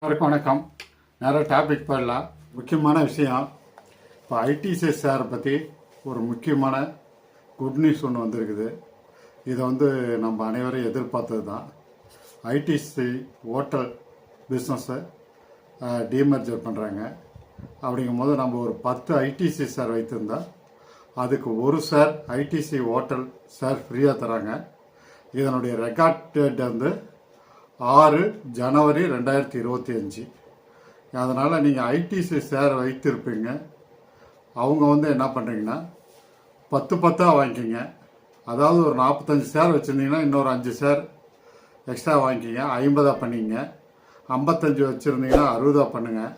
எல்லாருக்கும் வணக்கம். நிறைய டாபிக் போயிடலாம். முக்கியமான விஷயம் இப்போ ஐடிசி சாரை பற்றி ஒரு முக்கியமான குட் நியூஸ் ஒன்று வந்திருக்குது. இதை வந்து நம்ம அனைவரும் எதிர்பார்த்தது தான். ஐடிசி ஹோட்டல் பிஸ்னஸை டீமர்ஜர் பண்ணுறாங்க அப்படிங்கும்போது நம்ம ஒரு பத்து ஐடிசி சார் வைத்திருந்தா அதுக்கு ஒரு சார் ஐடிசி ஹோட்டல் சார் ஃப்ரீயாக தராங்க. இதனுடைய ரெக்கார்ட் டேட் வந்து ஆறு ஜனவரி ரெண்டாயிரத்தி இருபத்தி அஞ்சு. அதனால் நீங்கள் ஐடிசி ஷேர் வைத்திருப்பீங்க. அவங்க வந்து என்ன பண்ணுறீங்கன்னா பத்து பத்தாக வாங்கிக்கிங்க. அதாவது ஒரு நாற்பத்தஞ்சு ஷேர் வச்சுருந்தீங்கன்னா இன்னொரு அஞ்சு ஷேர் எக்ஸ்ட்ரா வாங்கிக்கிங்க. ஐம்பதாக பண்ணிங்க ஐம்பத்தஞ்சு வச்சுருந்தீங்கன்னா அறுபதாக பண்ணுங்கள்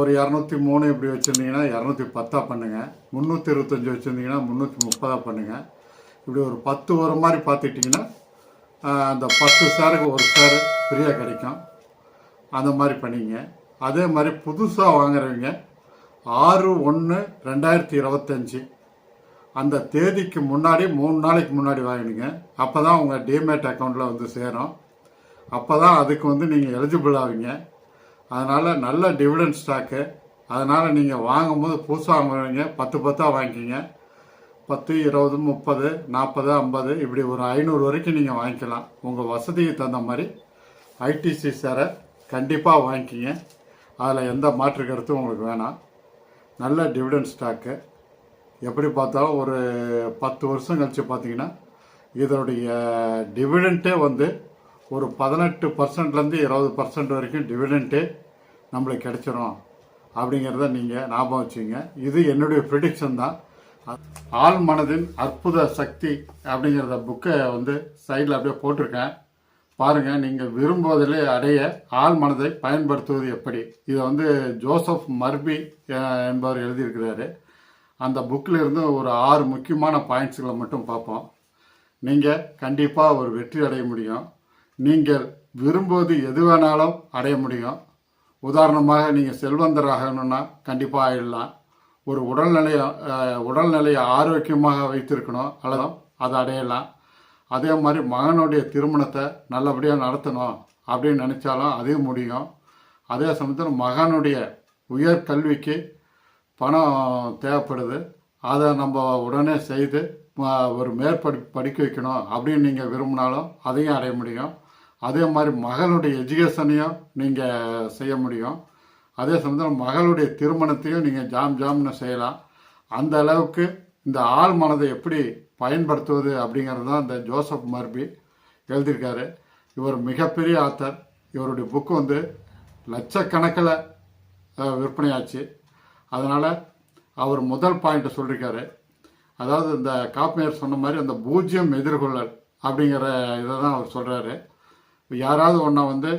ஒரு இரநூத்தி மூணு இப்படி வச்சுருந்தீங்கன்னா இரநூத்தி பத்தாக பண்ணுங்கள் முந்நூற்றி இருபத்தஞ்சி வச்சுருந்தீங்கன்னா முந்நூற்றி முப்பதாக பண்ணுங்கள் இப்படி ஒரு பத்து வர மாதிரி பார்த்துட்டிங்கன்னா அந்த பத்து ஷேருக்கு ஒரு ஷேர் ஃப்ரீயாக கிடைக்கும். அந்த மாதிரி பண்ணிங்க. அதே மாதிரி புதுசாக வாங்குறவங்க ஆறு ஒன்று ரெண்டாயிரத்தி இருபத்தஞ்சி. அந்த தேதிக்கு முன்னாடி மூணு நாளைக்கு முன்னாடி வாங்கிடுங்க. அப்போ தான் உங்கள் டிமேட் அக்கௌண்ட்டில் வந்து சேரும். அப்போ தான் அதுக்கு வந்து நீங்கள் எலிஜிபிள் ஆவீங்க. அதனால் நல்ல டிவிடெண்ட் ஸ்டாக்கு அதனால் நீங்கள் வாங்கும்போது புதுசாக வாங்குறவங்க பத்து பத்தாக வாங்கிக்கிங்க. பத்து இருபது முப்பது நாற்பது ஐம்பது இப்படி ஒரு ஐநூறு வரைக்கும் நீங்கள் வாங்கிக்கலாம். உங்கள் வசதிக்கு தகுந்த மாதிரி ஐடிசி சேரை கண்டிப்பாக வாங்கிக்கிங்க. அதில் எந்த மாற்று கருத்தும் உங்களுக்கு வேணாம். நல்ல டிவிடெண்ட் ஸ்டாக்கு எப்படி பார்த்தாலும் ஒரு பத்து வருஷம் கழித்து பார்த்தீங்கன்னா இதனுடைய டிவிடெண்ட்டே வந்து ஒரு பதினெட்டு பர்சன்ட்லேருந்து இருபது பர்சன்ட் வரைக்கும் டிவிடெண்ட்டே நம்மளுக்கு கிடைச்சிரும். அப்படிங்கிறத நீங்கள் ஞாபகம் வச்சுங்க இது என்னுடைய ப்ரிடிக்ஷன் தான். ஆள் மனதின் அற்புத சக்தி அப்படிங்கிறத புக்கை வந்து சைடில் அப்படியே போட்டிருக்கேன். பாருங்கள் நீங்கள் விரும்புவதிலே அடைய ஆள் மனதை பயன்படுத்துவது எப்படி? இதை வந்து ஜோசப் மர்பி என்பவர் எழுதியிருக்கிறாரு. அந்த புக்கில் இருந்து ஒரு ஆறு முக்கியமான பாயிண்ட்ஸ்களை மட்டும் பார்ப்போம். நீங்கள் கண்டிப்பாக ஒரு வெற்றி அடைய முடியும். நீங்கள் விரும்புவது எது வேணாலும் அடைய முடியும். உதாரணமாக நீங்கள் செல்வந்தர் ஆகணும்னா கண்டிப்பாக ஆயிடலாம். ஒரு உடல்நிலையை உடல்நிலையை ஆரோக்கியமாக வைத்திருக்கணும். அல்லது அதை அடையலாம். அதே மாதிரி மகனுடைய திருமணத்தை நல்லபடியாக நடத்தணும் அப்படின்னு நினச்சாலும் அதையும் முடியும். அதே சமயத்தில் மகனுடைய உயர் கல்விக்கு பணம் தேவைப்படுது. அதை நம்ம உடனே செய்து ஒரு மேற்படி படிக்க வைக்கணும் அப்படின்னு நீங்கள் விரும்பினாலும் அதையும் அடைய முடியும். அதே மாதிரி மகளுடைய எஜுகேஷனையும் நீங்கள் செய்ய முடியும். அதே சமயத்தில் மகளுடைய திருமணத்தையும் நீங்கள் ஜாம் ஜாம்னு செய்யலாம். அந்த அளவுக்கு இந்த ஆள் மனதை எப்படி பயன்படுத்துவது அப்படிங்கிறது தான் இந்த ஜோசப் மர்பி எழுதியிருக்காரு. இவர் மிகப்பெரிய ஆத்தர். இவருடைய புக்கு வந்து லட்சக்கணக்கில் விற்பனையாச்சு. அதனால் அவர் முதல் பாயிண்ட்டை சொல்லியிருக்காரு. அதாவது இந்த காப்பியர் சொன்ன மாதிரி அந்த பூஜ்ஜியம் எதிர்கொள்ளல் அப்படிங்கிற இதை தான் அவர் சொல்கிறாரு யாராவது ஒன்றை வந்து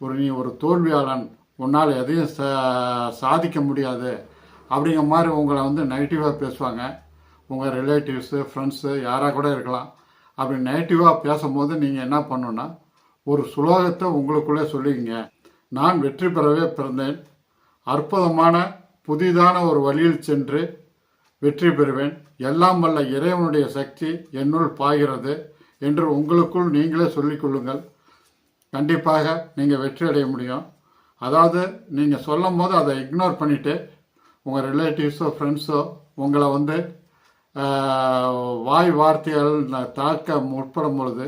ஒரு நீ ஒரு தோல்வியாளன் உன்னால் எதையும் சா சாதிக்க முடியாது. அப்படிங்கிற மாதிரி உங்களை வந்து நெகட்டிவாக பேசுவாங்க. உங்கள் ரிலேட்டிவ்ஸு ஃப்ரெண்ட்ஸு யாராக கூட இருக்கலாம். அப்படி நெகட்டிவாக பேசும்போது நீங்கள் என்ன பண்ணணும்னா ஒரு சுலோகத்தை உங்களுக்குள்ளே சொல்லிங்க நான் வெற்றி பெறவே பிறந்தேன். அற்புதமான புதிதான ஒரு வழியில் சென்று வெற்றி பெறுவேன். எல்லாம் வல்ல இறைவனுடைய சக்தி என்னுள் பாய்கிறது என்று உங்களுக்குள் நீங்களே சொல்லிக்கொள்ளுங்கள் கண்டிப்பாக நீங்கள் வெற்றி அடைய முடியும். அதாவது நீங்கள் சொல்லும் போது அதை இக்னோர் பண்ணிவிட்டு உங்கள் ரிலேட்டிவ்ஸோ ஃப்ரெண்ட்ஸோ உங்களை வந்து வாய் வார்த்தைகள் தாக்க முற்படும் பொழுது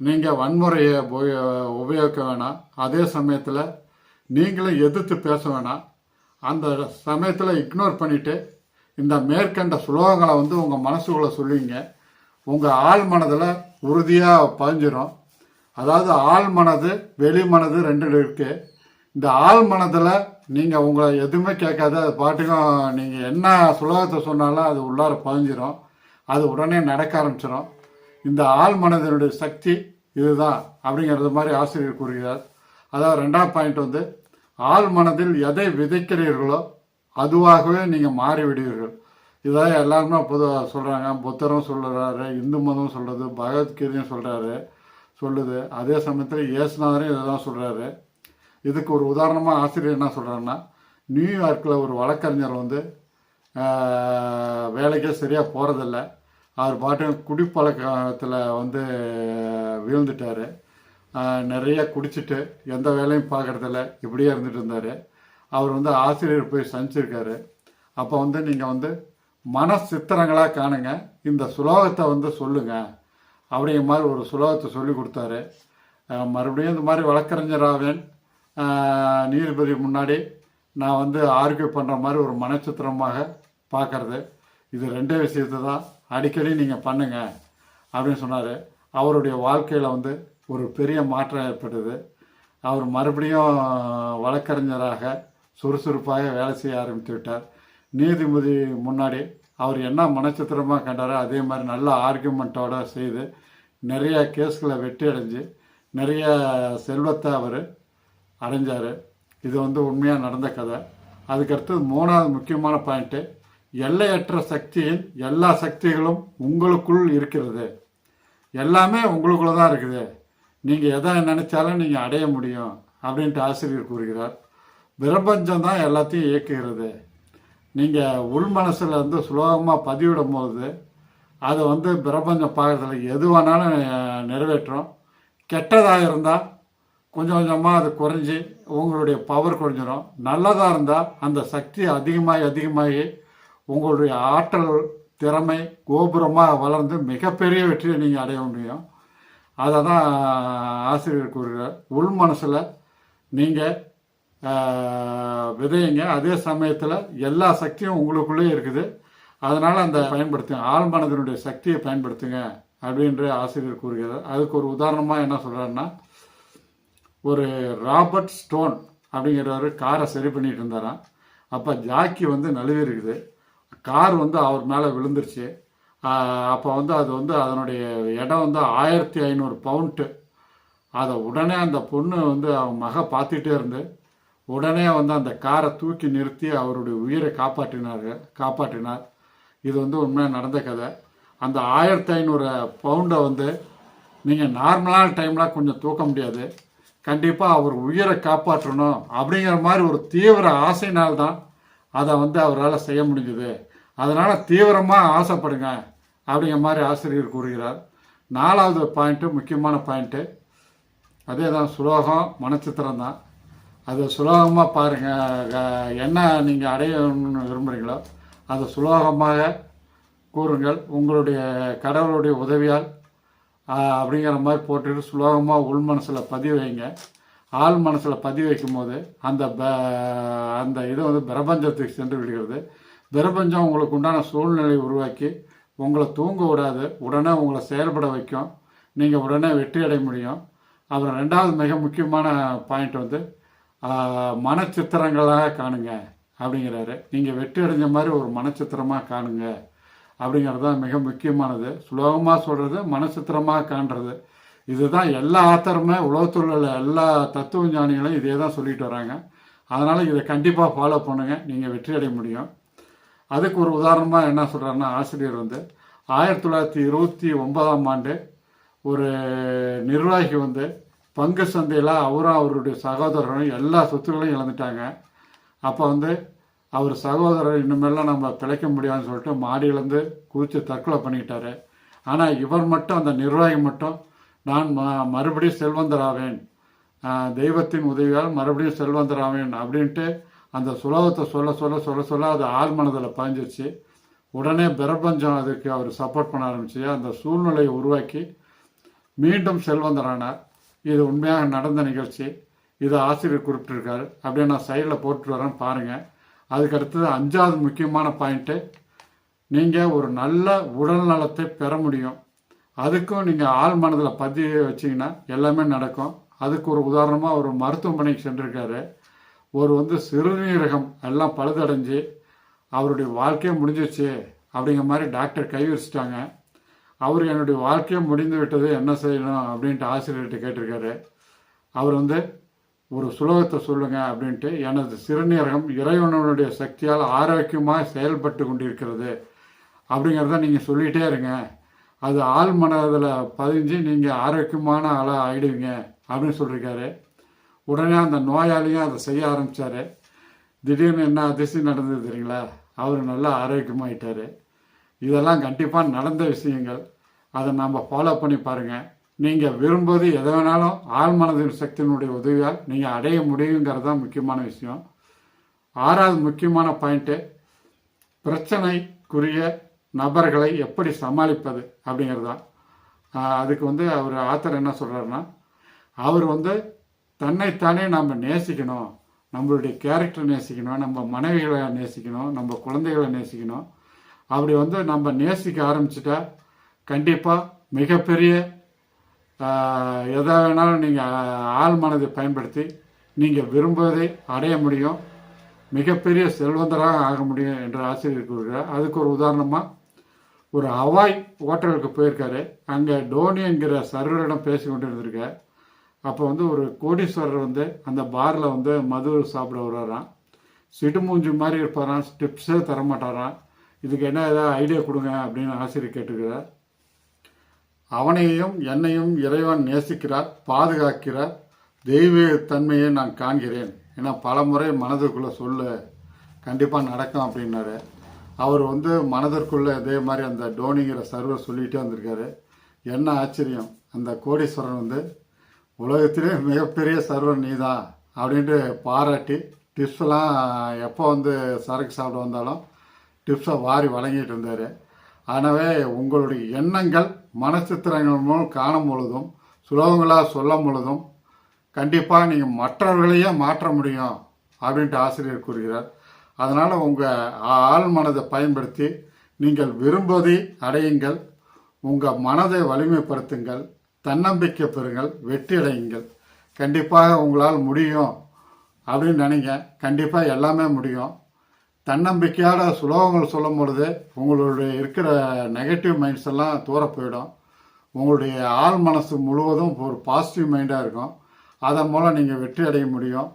நீங்கள் வன்முறையை உபயோ- உபயோகிக்க வேணாம். அதே சமயத்தில் நீங்களும் எதிர்த்து பேச வேணாம். அந்த சமயத்தில் இக்னோர் பண்ணிவிட்டு இந்த மேற்கண்ட சுலோகங்களை வந்து உங்கள் மனசுக்குள்ளே சொல்லுவீங்க. உங்கள் ஆள் மனதில் உறுதியாக பதிஞ்சிரும் அதாவது ஆள் மனது வெளி மனது ரெண்டு இருக்குது இந்த ஆள் மனதில் நீங்கள் உங்களை எதுவுமே கேட்காத அது பாட்டுக்கும் நீங்கள் என்ன சுலோகத்தை சொன்னாலும் அது உள்ளார பதிஞ்சிரும். அது உடனே நடக்க ஆரம்பிச்சிடும் இந்த ஆள் மனதினுடைய சக்தி இதுதான் அப்படிங்கிறது மாதிரி ஆசிரியர் கூறுகிறார். அதாவது ரெண்டாம் பாயிண்ட் வந்து ஆள் மனதில் எதை விதைக்கிறீர்களோ அதுவாகவே நீங்கள் மாறிவிடுவீர்கள். இதான் எல்லாருமே பொதுவாக சொல்கிறாங்க புத்தரும் சொல்கிறாரு இந்து மதம் சொல்கிறது பகவத்கீதையும் சொல்கிறாரு சொல்லுது. அதே சமயத்தில் இயேசுநாதரும் இதை தான் சொல்கிறாரு இதுக்கு ஒரு உதாரணமாக ஆசிரியர் என்ன சொல்கிறாருன்னா நியூயார்க்கில் ஒரு வழக்கறிஞர் வந்து வேலைக்கே சரியாக போகிறதில்ல அவர் பாட்டு குடிப்பழக்கத்தில் வந்து வீழ்ந்துட்டார். நிறைய குடிச்சிட்டு எந்த வேலையும் பார்க்கறதில்ல இப்படியே இருந்துட்டு இருந்தார். அவர் வந்து ஆசிரியர் போய் சந்திச்சிருக்காரு. அப்போ வந்து நீங்கள் வந்து மன சித்திரங்களாக காணுங்க. இந்த சுலோகத்தை வந்து சொல்லுங்கள் அப்படிங்கிற மாதிரி ஒரு சுலோகத்தை சொல்லி கொடுத்தாரு. மறுபடியும் இந்த மாதிரி வழக்கறிஞராவேன். நீதிபதி முன்னாடி நான் வந்து ஆர்கியூ பண்ணுற மாதிரி ஒரு மனச்சித்திரமாக பார்க்கறது இது ரெண்டே விஷயத்தை தான் அடிக்கடி நீங்கள் பண்ணுங்க அப்படின்னு சொன்னார். அவருடைய வாழ்க்கையில் வந்து ஒரு பெரிய மாற்றம் ஏற்பட்டது. அவர் மறுபடியும் வழக்கறிஞராக சுறுசுறுப்பாக வேலை செய்ய ஆரம்பித்து விட்டார். நீதிபதி முன்னாடி அவர் என்ன மனச்சித்திரமாக கண்டாரோ அதே மாதிரி நல்ல ஆர்கியூமெண்ட்டோட செய்து நிறைய கேஸ்களை வெற்றி அடைஞ்சு நிறைய செல்வத்தை அவர் அடைஞ்சார் இது வந்து உண்மையாக நடந்த கதை. அதுக்கடுத்து மூணாவது முக்கியமான பாயிண்ட்டு எல்லையற்ற சக்தியின் எல்லா சக்திகளும் உங்களுக்குள் இருக்கிறது. எல்லாமே உங்களுக்குள்ள தான் இருக்குது. நீங்கள் எதை நினச்சாலும் நீங்கள் அடைய முடியும் அப்படின்ட்டு ஆசிரியர் கூறுகிறார். பிரபஞ்சம் தான் எல்லாத்தையும் இயக்குகிறது. நீங்கள் உள் மனசில் வந்து சுலோகமாக பதிவிடும் போது அதை வந்து பிரபஞ்சம் பார்க்குறதுல எது வேணாலும் நிறைவேற்றும். கெட்டதாக இருந்தால் கொஞ்சம் கொஞ்சமாக அது குறைஞ்சி உங்களுடைய பவர் குறைஞ்சிரும். நல்லதாக இருந்தால் அந்த சக்தி அதிகமாகி அதிகமாகி உங்களுடைய ஆற்றல் திறமை கோபுரமாக வளர்ந்து மிகப்பெரிய வெற்றியை நீங்கள் அடைய முடியும். அதை தான் ஆசிரியர் கூறுகிறார். உள் மனசில் நீங்கள் விதையுங்க. அதே சமயத்தில் எல்லா சக்தியும் உங்களுக்குள்ளே இருக்குது. அதனால் அந்த பயன்படுத்துங்க. ஆழ் மனதினுடைய சக்தியை பயன்படுத்துங்க அப்படின்ற ஆசிரியர் கூறுகிறார். அதுக்கு ஒரு உதாரணமாக என்ன சொல்கிறாருன்னா ஒரு ராபர்ட் ஸ்டோன் அப்படிங்கிறவர் காரை சரி பண்ணிட்டு இருந்தாராம். அப்போ ஜாக்கி வந்து நழுவி இருக்குது கார் வந்து அவர் மேலே விழுந்துருச்சு. அப்போ வந்து அது வந்து அதனுடைய இடம் வந்து ஆயிரத்தி ஐநூறு பவுண்ட்டு அதை உடனே அந்த பொண்ணு வந்து அவங்க மக பார்த்துட்டே இருந்து உடனே வந்து அந்த காரை தூக்கி நிறுத்தி அவருடைய உயிரை காப்பாற்றினார் காப்பாற்றினார். இது வந்து உண்மையாக நடந்த கதை. அந்த ஆயிரத்தி ஐநூறு பவுண்டை வந்து நீங்கள் நார்மலான டைம்லாம் கொஞ்சம் தூக்க முடியாது. கண்டிப்பாக அவர் உயிரை காப்பாற்றணும் அப்படிங்கிற மாதிரி ஒரு தீவிர ஆசையினால்தான் அதை வந்து அவரால் செய்ய முடிஞ்சுது. அதனால் தீவிரமாக ஆசைப்படுங்க அப்படிங்கிற மாதிரி ஆசிரியர் கூறுகிறார். நாலாவது பாயிண்ட்டு முக்கியமான பாயிண்ட்டு அதே தான் சுலோகம் மனச்சித்திரம் தான். அது சுலோகமாக பாருங்கள் என்ன நீங்கள் அடையணும்னு விரும்புகிறீங்களோ அதை சுலோகமாக கூறுங்கள். உங்களுடைய கடவுளுடைய உதவியால் அப்படிங்கிற மாதிரி போட்டுட்டு சுலோகமாக உள் மனசில் பதிவு வைங்க. ஆள் மனசில் பதிவு வைக்கும் போது அந்த ப- அந்த இது வந்து பிரபஞ்சத்துக்கு சென்று விடுகிறது. பிரபஞ்சம் உங்களுக்கு உண்டான சூழ்நிலை உருவாக்கி உங்களை தூங்க விடாது உடனே உங்களை செயல்பட வைக்கும். நீங்கள் உடனே வெற்றி அடைய முடியும். அப்புறம் ரெண்டாவது மிக முக்கியமான பாயிண்ட் வந்து மனச்சித்திரங்களாக காணுங்க அப்படிங்கிறாரு. நீங்கள் வெற்றி அடைஞ்ச மாதிரி ஒரு மனச்சித்திரமாக காணுங்க. அப்படிங்கிறது தான் மிக முக்கியமானது. சுலோகமாக சொல்கிறது மனசித்திரமாக காண்றது. இதுதான் எல்லா ஆத்தருமே உலகத்தில் உள்ள எல்லா தத்துவ ஞானிகளும் இதே தான் சொல்லிட்டு வராங்க. அதனால் இதை கண்டிப்பாக ஃபாலோ பண்ணுங்கள் நீங்கள் வெற்றி அடைய முடியும். அதுக்கு ஒரு உதாரணமாக என்ன சொல்கிறாருன்னா ஆசிரியர் வந்து ஆயிரத்தி தொள்ளாயிரத்தி இருபத்தி ஒன்பதாம் ஆண்டு ஒரு நிர்வாகி வந்து பங்கு சந்தையில் அவரும் அவருடைய சகோதரரும் எல்லா சொத்துக்களையும் இழந்துட்டாங்க. அப்போ வந்து அவர் சகோதரர் இனிமேலாம் நம்ம பிழைக்க முடியாதுன்னு சொல்லிட்டு மாடியிலேருந்து குதித்து தற்கொலை பண்ணிக்கிட்டாரு. ஆனால் இவர் மட்டும் அந்த நிர்வாகி மட்டும் நான் ம- மறுபடியும் செல்வந்தராவேன். தெய்வத்தின் உதவியால் மறுபடியும் செல்வந்தராவேன் அப்படின்ட்டு அந்த சுலோகத்தை சொல்ல சொல்ல சொல்ல சொல்ல அது ஆள் மனதில் பாய்ஞ்சிருச்சு. உடனே பிரபஞ்சம் அதுக்கு அவர் சப்போர்ட் பண்ண ஆரம்பிச்சு. அந்த சூழ்நிலையை உருவாக்கி மீண்டும் செல்வந்தரானார். இது உண்மையாக நடந்த நிகழ்ச்சி. இதை ஆசிரியர் குறிப்பிட்டிருக்காரு. அப்படியே நான் சைடில் போட்டு வரேன் பாருங்கள் அதுக்கு அடுத்தது அஞ்சாவது முக்கியமான பாயிண்ட்டு நீங்கள் ஒரு நல்ல உடல் நலத்தை பெற முடியும். அதுக்கும் நீங்கள் ஆள் மனதில் பதிய வச்சிங்கன்னா எல்லாமே நடக்கும். அதுக்கு ஒரு உதாரணமாக ஒரு மருத்துவமனைக்கு சென்றிருக்காரு. ஒரு வந்து சிறுநீரகம் எல்லாம் பழுதடைஞ்சு அவருடைய வாழ்க்கையே முடிஞ்சிச்சு அப்படிங்கிற மாதிரி டாக்டர் கை வச்சுட்டாங்க. அவர் என்னுடைய வாழ்க்கையே முடிந்து விட்டது என்ன செய்யணும் அப்படின்ட்டு ஆசிரியர்கிட்ட கேட்டிருக்காரு. அவர் வந்து ஒரு சுலோகத்தை சொல்லுங்க அப்படின்ட்டு எனது சிறுநீரகம் இறைவனுடைய சக்தியால் ஆரோக்கியமாக செயல்பட்டு கொண்டிருக்கிறது அப்படிங்கிறத நீங்கள் சொல்லிகிட்டே இருங்க. அது ஆள் மனதில் பதிஞ்சு நீங்கள் ஆரோக்கியமான ஆளாக ஆகிடுவீங்க அப்படின்னு சொல்லியிருக்காரு உடனே அந்த நோயாளியும் அதை செய்ய ஆரம்பித்தார் திடீர்னு என்ன அதிசயம் நடந்தது தெரியுங்களா? அவர் நல்லா ஆரோக்கியமாயிட்டார். இதெல்லாம் கண்டிப்பாக நடந்த விஷயங்கள். அதை நம்ம ஃபாலோ பண்ணி பாருங்கள் நீங்கள் விரும்புவது எதை வேணாலும் ஆள் மனதின் சக்தியினுடைய உதவியால் நீங்கள் அடைய முடியுங்கிறது தான் முக்கியமான விஷயம். ஆறாவது முக்கியமான பாயிண்ட்டு பிரச்சனைக்குரிய நபர்களை எப்படி சமாளிப்பது அப்படிங்கிறது தான். அதுக்கு வந்து அவர் ஆத்தர் என்ன சொல்கிறாருன்னா அவர் வந்து தன்னைத்தானே நம்ம நேசிக்கணும் நம்மளுடைய கேரக்டர் நேசிக்கணும் நம்ம மனைவிகளை நேசிக்கணும் நம்ம குழந்தைகளை நேசிக்கணும். அப்படி வந்து நம்ம நேசிக்க ஆரம்பிச்சிட்டா கண்டிப்பாக மிகப்பெரிய எதை வேணாலும் நீங்கள் ஆள் மனதை பயன்படுத்தி நீங்கள் விரும்புவதை அடைய முடியும். மிகப்பெரிய செல்வந்தராக ஆக முடியும் என்று ஆசிரியர் கூறுகிறார். அதுக்கு ஒரு உதாரணமாக ஒரு ஹவாய் ஹோட்டலுக்கு போயிருக்காரு. அங்கே டோனிங்கிற சர்வரிடம் பேசி கொண்டு இருந்திருக்கார் அப்போ வந்து ஒரு கோடீஸ்வரர் வந்து அந்த பாரில் வந்து மது சாப்பிட வர்றாராம். சிடுமூஞ்சி மாதிரி இருப்பாராம். டிப்ஸே தரமாட்டாராம். இதுக்கு என்ன ஏதாவது ஐடியா கொடுங்க அப்படின்னு ஆசிரியர் கேட்டுக்கிறார். அவனையும் என்னையும் இறைவன் நேசிக்கிறார் பாதுகாக்கிறார். தெய்வீக தன்மையை நான் காண்கிறேன் ஏன்னா பல முறை மனதுக்குள்ளே சொல்லு கண்டிப்பாக நடக்கும் அப்படின்னாரு. அவர் வந்து மனதிற்குள்ளே இதே மாதிரி அந்த டோனிங்கிற சர்வர் சொல்லிகிட்டே வந்திருக்காரு. என்ன ஆச்சரியம் அந்த கோடீஸ்வரன் வந்து உலகத்திலே மிகப்பெரிய சர்வர் நீதான் அப்படின்ட்டு பாராட்டி டிப்ஸ்லாம் எப்போ வந்து சரக்கு சாப்பிட வந்தாலும் டிப்ஸை வாரி வழங்கிட்டு இருந்தார். ஆனவே உங்களுடைய எண்ணங்கள் மனச்சித்திரங்கள் மூலம் காணும் பொழுதும் சுலபங்களாக சொல்லும் பொழுதும் கண்டிப்பாக நீங்கள் மற்றவர்களையே மாற்ற முடியும் அப்படின்ட்டு ஆசிரியர் கூறுகிறார். அதனால் உங்கள் ஆள் மனதை பயன்படுத்தி நீங்கள் விரும்புவதை அடையுங்கள். உங்கள் மனதை வலிமைப்படுத்துங்கள். தன்னம்பிக்கை பெறுங்கள். வெற்றி அடையுங்கள். கண்டிப்பாக உங்களால் முடியும் அப்படின்னு நினைங்க. கண்டிப்பாக எல்லாமே முடியும். தன்னம்பிக்கையோட சுலோகங்கள் சொல்லும் பொழுது உங்களுடைய இருக்கிற நெகட்டிவ் மைண்ட்ஸ் எல்லாம் தூர போயிடும் உங்களுடைய ஆள் மனசு முழுவதும் ஒரு பாசிட்டிவ் மைண்டாக இருக்கும். அதன் மூலம் நீங்கள் வெற்றி அடைய முடியும்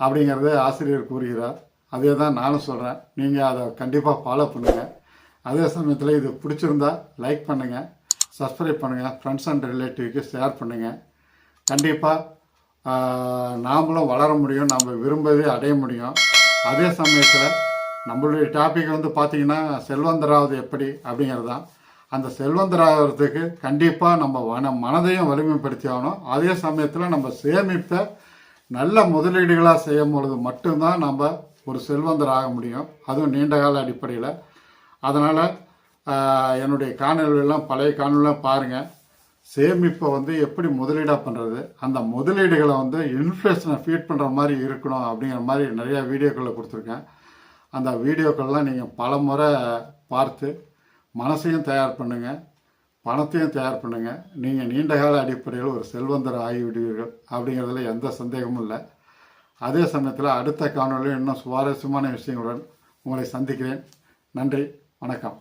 அப்படிங்கிறத ஆசிரியர் கூறுகிறார். அதே தான் நானும் சொல்கிறேன் நீங்கள் அதை கண்டிப்பாக ஃபாலோ பண்ணுங்கள் அதே சமயத்தில் இது பிடிச்சிருந்தா லைக் பண்ணுங்கள் சப்ஸ்கிரைப் பண்ணுங்கள் ஃப்ரெண்ட்ஸ் அண்ட் ரிலேட்டிவ்க்கு ஷேர் பண்ணுங்கள் கண்டிப்பாக நாமளும் வளர முடியும். நம்ம விரும்பவே அடைய முடியும். அதே சமயத்தில் நம்மளுடைய டாபிக் வந்து பார்த்திங்கன்னா செல்வந்தராவது எப்படி அப்படிங்கிறது தான் அந்த செல்வந்தராகிறதுக்கு கண்டிப்பாக நம்ம மன மனதையும் வலிமைப்படுத்தி ஆகணும். அதே சமயத்தில் நம்ம சேமிப்பை நல்ல முதலீடுகளாக செய்யும் பொழுது மட்டும்தான் நம்ம ஒரு செல்வந்தர் ஆக முடியும். அதுவும் நீண்ட கால அடிப்படையில். அதனால் என்னுடைய காணொலியெல்லாம் பழைய காணொலியெல்லாம் பாருங்கள் சேமிப்பை வந்து எப்படி முதலீடாக பண்ணுறது அந்த முதலீடுகளை வந்து இன்ஃப்ளேஷனை ஃபீட் பண்ணுற மாதிரி இருக்கணும் அப்படிங்கிற மாதிரி நிறையா வீடியோக்களை கொடுத்துருக்கேன். அந்த வீடியோக்கள்லாம் நீங்கள் பல முறை பார்த்து மனசையும் தயார் பண்ணுங்கள் பணத்தையும் தயார் பண்ணுங்கள் நீங்கள் நீண்ட கால அடிப்படையில் ஒரு செல்வந்தர் ஆகிவிடுவீர்கள் அப்படிங்கிறதுல எந்த சந்தேகமும் இல்லை. அதே சமயத்தில் அடுத்த காணொலியில் இன்னும் சுவாரஸ்யமான விஷயங்களுடன் உங்களை சந்திக்கிறேன். நன்றி வணக்கம்.